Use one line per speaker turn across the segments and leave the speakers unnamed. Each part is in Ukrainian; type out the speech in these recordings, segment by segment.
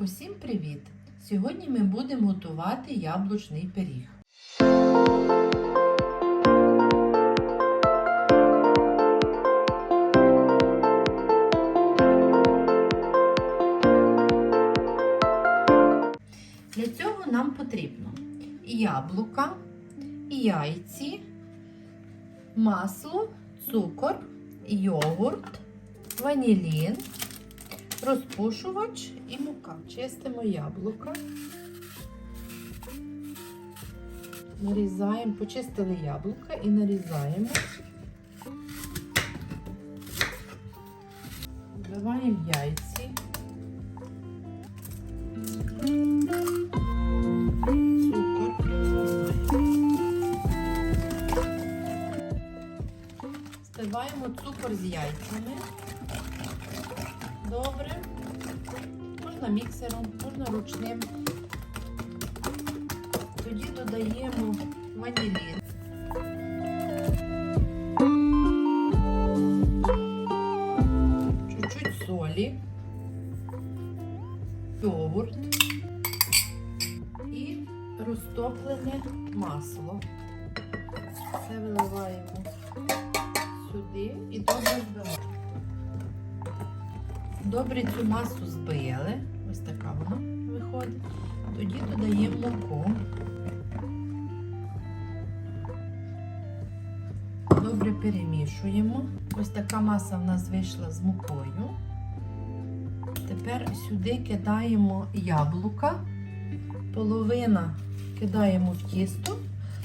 Усім привіт! Сьогодні ми будемо готувати яблучний пиріг. Для цього нам потрібно яблука, яйці, масло, цукор, йогурт, ванілін, розпушувач і мука. Чистимо яблука. Нарізаємо, почистили яблука і нарізаємо. Вбиваємо яйці. Цукор. Збиваємо цукор з яйцями. Добре. Можна міксером, можна ручним. Тоді додаємо ванілін. Чуть-чуть солі, йогурт і розтоплене масло. Це виливаємо сюди Добре цю масу збили. Ось така вона виходить. Тоді додаємо муку. Добре перемішуємо. Ось така маса в нас вийшла з мукою. Тепер сюди кидаємо яблука, половина кидаємо в тісто,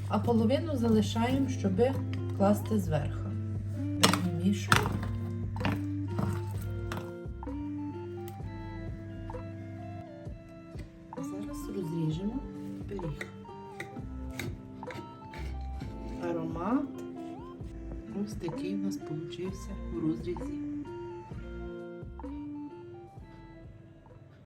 а половину залишаємо, щоб класти зверху. Перемішуємо. розріжемо пиріг. Аромат ось такий у нас получився у розрізі.